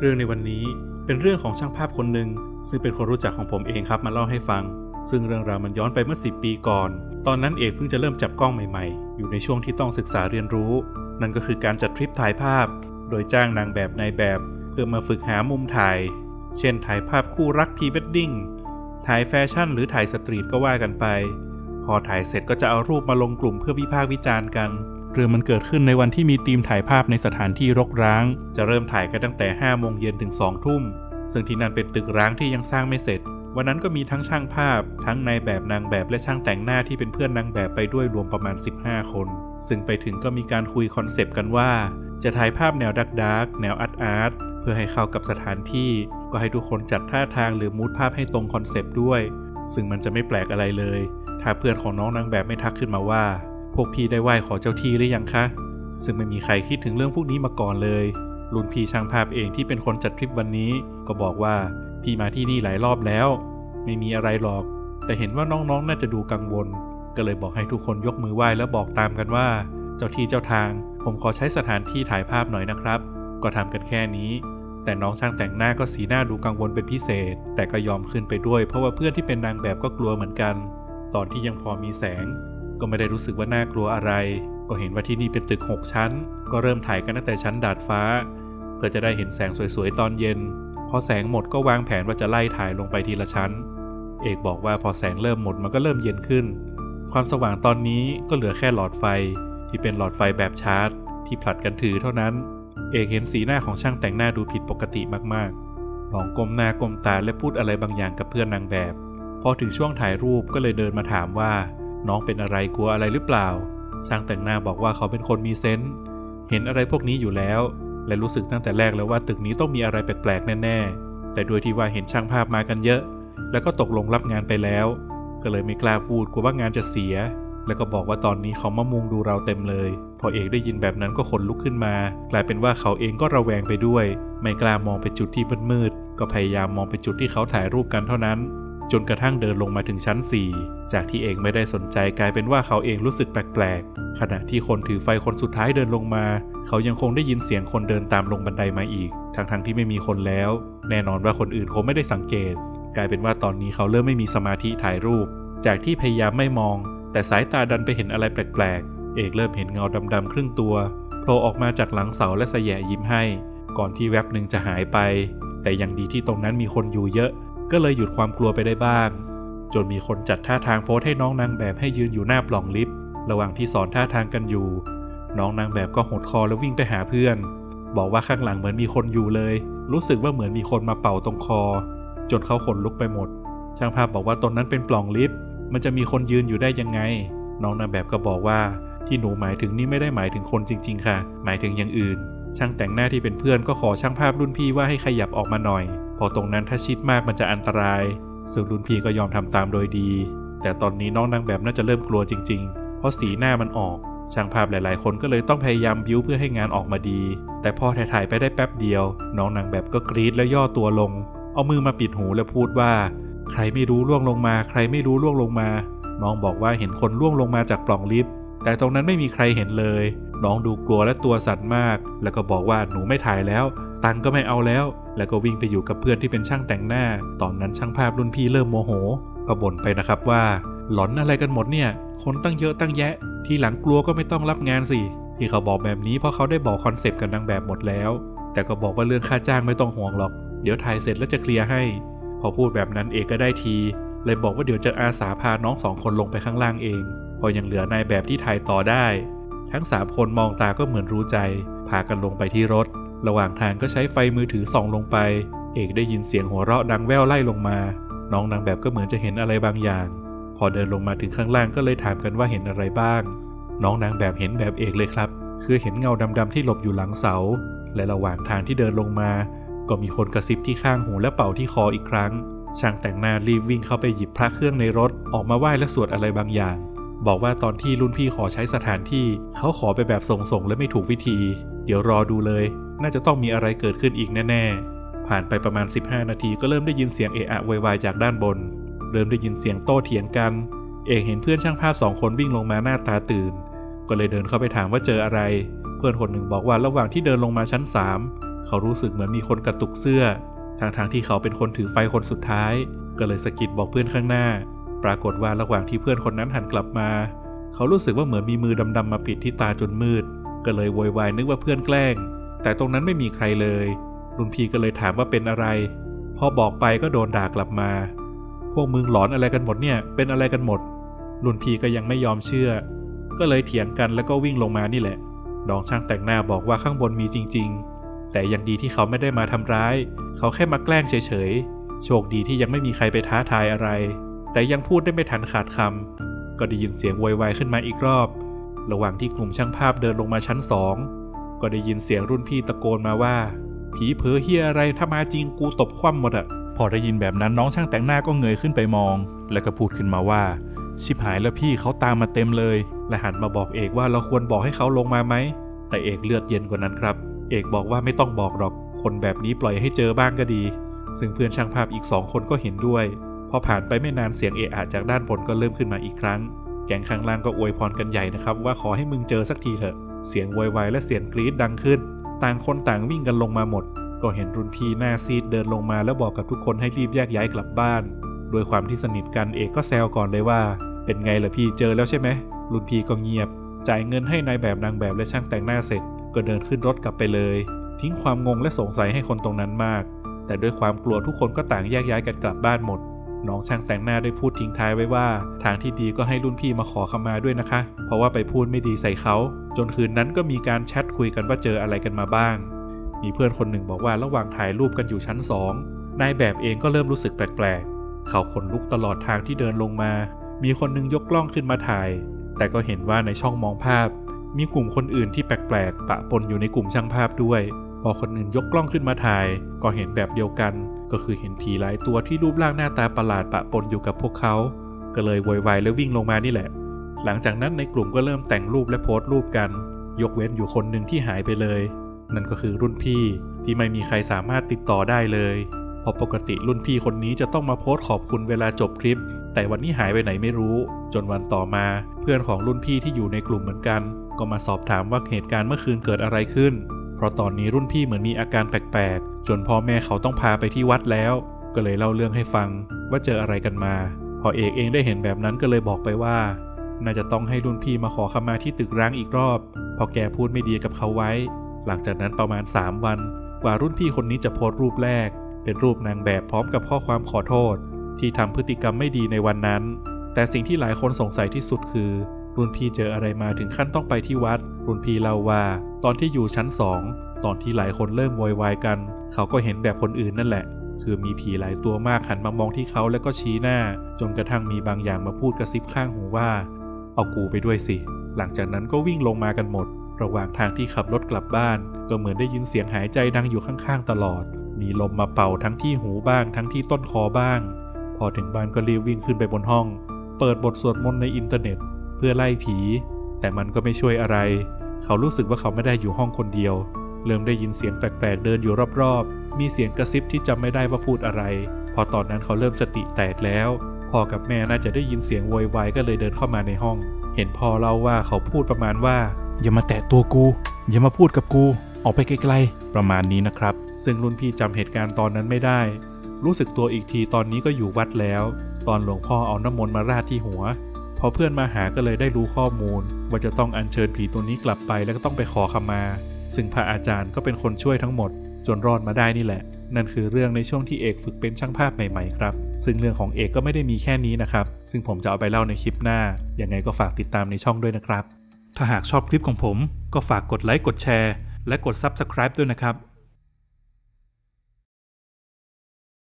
เรื่องในวันนี้เป็นเรื่องของช่างภาพคนหนึ่งซึ่งเป็นคนรู้จักของผมเองครับมาเล่าให้ฟัง ซึ่งเรื่องราวมันย้อนไปเมื่อ 10 ปีก่อน ตอนนั้นเอกเพิ่งจะเริ่มจับกล้องใหม่ๆ อยู่ในช่วงที่ต้องศึกษาเรียนรู้ นั่นก็คือการจัดทริปถ่ายภาพ โดยจ้างนางแบบนายแบบ เพื่อมาฝึกหามุมถ่าย เช่นถ่ายภาพคู่รักพรีเวดดิ้งถ่ายแฟชั่นหรือถ่ายสตรีทก็ว่ากันไป พอถ่ายเสร็จก็จะเอารูปมาลงกลุ่มเพื่อวิพากษ์วิจารณ์กัน เรื่องมันเกิดขึ้นในวันที่มีทีมถ่ายภาพในสถานที่รกร้าง จะเริ่มถ่ายกันตั้งแต่ 5 โมงเย็นถึง 2 ทุ่ม ซึ่งที่นั่นเป็นตึกร้างที่ยังสร้างไม่เสร็จ วันนั้นก็มีทั้งช่างภาพ ทั้งนายแบบนางแบบและช่างแต่งหน้าที่เป็นเพื่อนนางแบบไปด้วยรวมประมาณ 15 คน ซึ่งไปถึงก็มีการคุยคอนเซปต์กันว่า จะถ่ายภาพแนวดักดักแนวอาร์ตอาร์ตเพื่อให้เข้ากับสถานที่ ก็ให้ทุกคนจัดท่าทางหรือมูดภาพให้ตรงคอนเซปต์ด้วย ซึ่งมันจะไม่แปลกอะไรเลย ถ้าเพื่อนของน้องนางแบบไม่ทักขึ้นมาว่า พวกพี่ได้ไหว้ขอเจ้าที่หรือยังคะ ซึ่งไม่มีใครคิดถึงเรื่องพวกนี้มาก่อนเลยรุ่นพี่ช่างภาพเองที่เป็นคนจัดทริปวันนี้ ก็บอกว่าพี่มาที่นี่หลายรอบแล้ว ไม่มีอะไรหรอก แต่เห็นว่าน้องๆน่าจะดูกังวล ก็เลยบอกให้ทุกคนยกมือไหว้แล้วบอกตามกันว่า เจ้าที่เจ้าทาง ผมขอใช้สถานที่ถ่ายภาพหน่อยนะครับ ก็ทำกันแค่นี้ แต่น้องช่างแต่งหน้าก็สีหน้าดูกังวลเป็นพิเศษ แต่ก็ยอมขึ้นไปด้วย เพราะว่าเพื่อนที่เป็นนางแบบก็กลัวเหมือนกัน ตอนที่ยังพอมีแสง ก็ไม่ได้รู้สึกว่าน่ากลัวอะไร ก็เห็นว่าที่นี่เป็นตึก 6 ชั้น ก็เริ่มถ่ายกันตั้งแต่ชั้นดาดฟ้า เพื่อจะได้เห็นแสงสวยๆตอนเย็น พอแสงหมดก็วางแผนว่าจะไล่ถ่ายลงไปทีละชั้น เอกบอกว่าพอแสงเริ่มหมดมันก็เริ่มเย็นขึ้น ความสว่างตอนนี้ก็เหลือแค่หลอดไฟ ที่เป็นหลอดไฟแบบชาร์จ ที่ผลัดกันถือเท่านั้น เอกเห็นสีหน้าของช่างแต่งหน้าดูผิดปกติมากๆลองก้มหน้าก้มตาและพูดอะไรบางอย่างกับเพื่อนนางแบบ พอถึงช่วงถ่ายรูปก็เลยเดินมาถามว่า น้องเป็นอะไรกลัวอะไรหรือเปล่า ช่างแต่งหน้าบอกว่าเขาเป็นคนมีเซนส์เห็นอะไรพวกนี้อยู่แล้ว และรู้สึกตั้งแต่แรกแล้วว่าตึกนี้ต้องมีอะไรแปลกๆแน่ๆ แต่ด้วยที่ว่าเห็นช่างภาพมากันเยอะ แล้วก็ตกลงรับงานไปแล้ว ก็เลยไม่กล้าพูดกลัวว่างานจะเสีย แล้วก็บอกว่าตอนนี้เขามามุงดูเราเต็มเลย พอเอกได้ยินแบบนั้นก็ขนลุกขึ้นมา กลายเป็นว่าเขาเองก็ระแวงไปด้วย ไม่กล้ามองไปจุดที่มืดๆก็พยายามมองไปจุดที่เขาถ่ายรูปกันเท่านั้น จนกระทั่งเดินลงมาถึงชั้น 4 จากที่เอกไม่ได้สนใจกลายเป็นว่าเขาเองรู้สึกแปลกๆ ขณะที่คนถือไฟคนสุดท้ายเดินลงมา เขายังคงได้ยินเสียงคนเดินตามลงบันไดมาอีก ทั้งๆที่ไม่มีคนแล้ว แน่นอนว่าคนอื่นคงไม่ได้สังเกต กลายเป็นว่าตอนนี้เขาเริ่มไม่มีสมาธิถ่ายรูป จากที่พยายามไม่มอง แต่สายตาดันไปเห็นอะไรแปลกๆ เอกเริ่มเห็นเงาดำๆครึ่งตัวโผล่ออกมาจากหลังเสาและสยะยิ้มให้ ก่อนที่แวบหนึ่งจะหายไป แต่ยังดีที่ตรงนั้นมีคนอยู่เยอะ ก็เลยหยุดความกลัวไปได้บ้าง จนมีคนจัดท่าทางโพสให้น้องนางแบบให้ยืนอยู่หน้าปล่องลิฟต์ระหว่างที่สอนท่าทางกันอยู่ น้องนางแบบก็หดคอแล้ววิ่งไปหาเพื่อน บอกว่าข้างหลังเหมือนมีคนอยู่เลย รู้สึกว่าเหมือนมีคนมาเป่าตรงคอ จนเขาขนลุกไปหมด ช่างภาพบอกว่าตรงนั้นเป็นปล่องลิฟต์มันจะมีคนยืนอยู่ได้ยังไง น้องนางแบบก็บอกว่า ที่หนูหมายถึงนี่ไม่ได้หมายถึงคนจริง ๆ ค่ะ หมายถึงอย่างอื่น ช่างแต่งหน้าที่เป็นเพื่อนก็ขอช่างภาพรุ่นพี่ว่าให้ขยับออกมาหน่อย พอตรงนั้นถ้าชิดมากมันจะอันตราย ซึ่งรุ่นพี่ก็ยอมทำตามโดยดี แต่ตอนนี้น้องนางแบบน่าจะเริ่มกลัวจริง ๆ เพราะสีหน้ามันออก ช่างภาพหลาย ๆ คนก็เลยต้องพยายามบิ้วเพื่อให้งานออกมาดี แต่พอถ่ายไปได้แป๊บเดียว น้องนางแบบก็กรีดแล้วย่อตัวลง เอามือมาปิดหูแล้วพูดว่า ใครไม่รู้ล่วงลงมา ใครไม่รู้ล่วงลงมา น้องบอกว่าเห็นคนล่วงลงมาจากปล่องลิฟต์ แต่ตรงนั้นไม่มีใครเห็นเลย น้องดูกลัวและตัวสั่นมาก แล้วก็บอกว่าหนูไม่ถ่ายแล้ว ตังก็ไม่เอาแล้ว แล้วก็วิ่งไปอยู่กับเพื่อนที่เป็นช่างแต่งหน้า ตอนนั้นช่างภาพรุ่นพี่เริ่มโมโห ก็บ่นไปนะครับว่า หลอนอะไรกันหมดเนี่ย คนตั้งเยอะตั้งแยะ ทีหลังกลัวก็ไม่ต้องรับงานสิ ที่เขาบอกแบบนี้เพราะเขาได้บอกคอนเซปต์กับนางแบบหมดแล้ว แต่ก็บอกว่าเรื่องค่าจ้างไม่ต้องห่วงหรอก เดี๋ยวถ่ายเสร็จแล้วจะเคลียร์ให้ พอพูดแบบนั้นเอกก็ได้ที เลยบอกว่าเดี๋ยวจะอาสาพาน้องสองคนลงไปข้างล่างเอง พอยังเหลือนายแบบที่ถ่ายต่อได้ ทั้งสามคนมองตาก็เหมือนรู้ใจ พากันลงไปที่รถ ระหว่างทางก็ใช้ไฟมือถือส่องลงไป เอกได้ยินเสียงหัวเราะดังแว่วไล่ลงมา น้องนางแบบก็เหมือนจะเห็นอะไรบางอย่าง พอเดินลงมาถึงข้างล่างก็เลยถามกันว่าเห็นอะไรบ้าง น้องนางแบบเห็นแบบเอกเลยครับ คือเห็นเงาดำๆที่หลบอยู่หลังเสา และระหว่างทางที่เดินลงมา ก็มีคนกระซิบที่ข้างหูและเป่าที่คออีกครั้ง ช่างแต่งหน้ารีบวิ่งเข้าไปหยิบพระเครื่องในรถออกมาไหว้และสวดอะไรบางอย่าง บอกว่าตอนที่รุ่นพี่ขอใช้สถานที่เขาขอไปแบบส่งๆและไม่ถูกวิธี เดี๋ยวรอดูเลย น่าจะต้องมีอะไรเกิดขึ้นอีกแน่ๆ ผ่านไปประมาณ 15 นาทีก็เริ่มได้ยินเสียงเอะอะโวยวายจากด้านบน เริ่มได้ยินเสียงโต้เถียงกัน เอกเห็นเพื่อนช่างภาพสองคนวิ่งลงมาหน้าตาตื่น ก็เลยเดินเข้าไปถามว่าเจออะไร เพื่อนคนหนึ่งบอกว่าระหว่างที่เดินลงมาชั้น 3 เขารู้สึกเหมือนมีคนกระตุกเสื้อทางทางที่เขาเป็นคนถือไฟคนสุดท้าย ก็เลยสะกิดบอกเพื่อนข้างหน้า ปรากฏว่าระหว่างที่เพื่อนคนนั้นหันกลับมา เขารู้สึกว่าเหมือนมีมือดำๆมาปิดที่ตาจนมืด ก็เลยโวยวายนึกว่าเพื่อนแกล้ง แต่ตรงนั้นไม่มีใครเลยรุ่นพี่ก็เลยถามว่าเป็นอะไร พอบอกไปก็โดนด่ากลับมา พวกมึงหลอนอะไรกันหมดเนี่ย เป็นอะไรกันหมด รุ่นพี่ก็ยังไม่ยอมเชื่อ ก็เลยเถียงกันแล้วก็วิ่งลงมานี่แหละ น้องช่างแต่งหน้าบอกว่าข้างบนมีจริง ๆ แต่ยังดีที่เขาไม่ได้มาทำร้าย เขาแค่มาแกล้งเฉยๆ โชคดีที่ยังไม่มีใครไปท้าทายอะไร แต่ยังพูดได้ไม่ทันขาดคำก็ได้ยินเสียงโวยวายขึ้นมาอีกรอบ ระหว่างที่กลุ่มช่างภาพเดินลงมาชั้นสองก็ได้ยินเสียงรุ่นพี่ตะโกนมาว่า ผีเผอเฮียอะไรถ้ามาจริงกูตบคว่ำหมดอะพอได้ยินแบบนั้นน้องช่างแต่งหน้าก็เงยขึ้นไปมอง แล้วก็พูดขึ้นมาว่า ชิบหายแล้วพี่เขาตามมาเต็มเลย และหันมาบอกเอกว่าเราควรบอกให้เขาลงมาไหม แต่เอกเลือดเย็นกว่านั้นครับ เอกบอกว่าไม่ต้องบอกหรอก คนแบบนี้ปล่อยให้เจอบ้างก็ดี ซึ่งเพื่อนช่างภาพอีกสองคนก็เห็นด้วย พอผ่านไปไม่นานเสียงเอะอะจากด้านบนก็เริ่มขึ้นมาอีกครั้ง แก๊งข้างล่างก็อวยพรกันใหญ่นะครับ ว่าขอให้มึงเจอสักทีเถอะ เสียงโวยวายและเสียงกรี๊ดดังขึ้น ต่างคนต่างวิ่งกันลงมาหมด ก็เห็นรุ่นพี่หน้าซีดเดินลงมาแล้วบอกกับทุกคนให้รีบแยกย้ายกลับบ้าน โดยความที่สนิทกันเอกก็แซวก่อนเลยว่า เป็นไงล่ะพี่เจอแล้วใช่ไหมรุ่นพี่ก็เงียบ จ่ายเงินให้นายแบบนางแบบและช่างแต่งหน้าเสร็จ ก็เดินขึ้นรถกลับไปเลย ทิ้งความงงและสงสัยให้คนตรงนั้นมาก แต่ด้วยความกลัวทุกคนก็ต่างแยกย้ายกันกลับบ้านหมด น้องช่างแต่งหน้าได้พูดทิ้งท้ายไว้ว่า ทางที่ดีก็ให้รุ่นพี่มาขอขมาด้วยนะคะ เพราะว่าไปพูดไม่ดีใส่เขา จนคืนนั้นก็มีการแชทคุยกันว่าเจออะไรกันมาบ้าง มีเพื่อนคนหนึ่งบอกว่าระหว่างถ่ายรูปกันอยู่ชั้นสองนายแบบเองก็เริ่มรู้สึกแปลกๆ เขาขนลุกตลอดทางที่เดินลงมา มีคนนึงยกกล้องขึ้นมาถ่าย แต่ก็เห็นว่าในช่องมองภาพ มีกลุ่มคนอื่นที่แปลกๆ ปะปนอยู่ในกลุ่มช่างภาพด้วย พอคนอื่นยกกล้องขึ้นมาถ่าย ก็เห็นแบบเดียวกัน ก็คือเห็นผีหลายตัวที่รูปร่างหน้าตาประหลาดปะปนอยู่กับพวกเขา ก็เลยโวยวายแล้ววิ่งลงมานี่แหละ หลังจากนั้นในกลุ่มก็เริ่มแต่งรูปและโพสต์รูปกัน ยกเว้นอยู่คนหนึ่งที่หายไปเลย นั่นก็คือรุ่นพี่ที่ไม่มีใครสามารถติดต่อได้เลยเพราะปกติรุ่นพี่คนนี้จะต้องมาโพสต์ขอบคุณเวลาจบคลิป แต่วันนี้หายไปไหนไม่รู้ จนวันต่อมาเพื่อนของรุ่นพี่ที่อยู่ในกลุ่มเหมือนกัน ก็มาสอบถามว่าเหตุการณ์เมื่อคืนเกิดอะไรขึ้น เพราะตอนนี้รุ่นพี่เหมือนมีอาการแปลกๆ จนพ่อแม่เขาต้องพาไปที่วัดแล้ว ก็เลยเล่าเรื่องให้ฟังว่าเจออะไรกันมา พอเอกเองได้เห็นแบบนั้นก็เลยบอกไปว่า น่าจะต้องให้รุ่นพี่มาขอขมาที่ตึกร้างอีกรอบเพราะแกพูดไม่ดีกับเขาไว้ หลังจากนั้นประมาณ 3 วัน กว่ารุ่นพี่คนนี้จะโพสต์รูปแรก เป็นรูปนางแบบพร้อมกับข้อความขอโทษ ที่ทำพฤติกรรมไม่ดีในวันนั้น แต่สิ่งที่หลายคนสงสัยที่สุดคือรุ่นพี่เจออะไรมาถึงขั้นต้องไปที่วัด รุ่นพี่เล่าว่า ตอนที่อยู่ชั้นสองตอนที่หลายคนเริ่มโวยวายกัน เขาก็เห็นแบบคนอื่นนั่นแหละ คือมีผีหลายตัวมากหันมามองที่เขาแล้วก็ชี้หน้า จนกระทั่งมีบางอย่างมาพูดกระซิบข้างหูว่า เอากูไปด้วยสิ หลังจากนั้นก็วิ่งลงมากันหมด ระหว่างทางที่ขับรถกลับบ้าน ก็เหมือนได้ยินเสียงหายใจดังอยู่ข้างๆตลอด มีลมมาเป่าทั้งที่หูบ้าง ทั้งที่ต้นคอบ้าง พอถึงบ้านก็รีบวิ่งขึ้นไปบนห้อง เปิดบทสวดมนต์ในอินเทอร์เน็ต เพื่อไล่ผี แต่มันก็ไม่ช่วยอะไร เขารู้สึกว่าเขาไม่ได้อยู่ห้องคนเดียว เริ่มได้ยินเสียงแปลกๆ เดินอยู่รอบๆ มีเสียงกระซิบที่จำไม่ได้ว่าพูดอะไร พอตอนนั้นเขาเริ่มสติแตกแล้วพ่อกับแม่น่าจะได้ยินเสียงโวยวายก็เลยเดินเข้ามาในห้อง เห็นพ่อเล่าว่าเขาพูดประมาณว่า อย่ามาแตะตัวกู อย่ามาพูดกับกู ออกไปไกลๆ ประมาณนี้นะครับ ซึ่งรุ่นพี่จำเหตุการณ์ตอนนั้นไม่ได้ รู้สึกตัวอีกทีตอนนี้ก็อยู่วัดแล้ว ตอนหลวงพ่อเอาน้ำมนต์มาราดที่หัว พอเพื่อนมาหาก็เลยได้รู้ข้อมูล ว่าจะต้องอัญเชิญผีตัวนี้กลับไปแล้วก็ต้องไปขอขมา ซึ่งพระอาจารย์ก็เป็นคนช่วยทั้งหมด จนรอดมาได้นี่แหละ นั่นคือเรื่องในช่วงที่เอกฝึกเป็นช่างภาพใหม่ๆครับ ซึ่งเรื่องของเอกก็ไม่ได้มีแค่นี้นะครับ ซึ่งผมจะเอาไปเล่าในคลิปหน้า ยังไงก็ฝากติดตามในช่องด้วยนะครับ ถ้าหากชอบคลิปของผม ก็ฝากกดไลค์กดแชร์ และกด Subscribe ด้วยนะครับ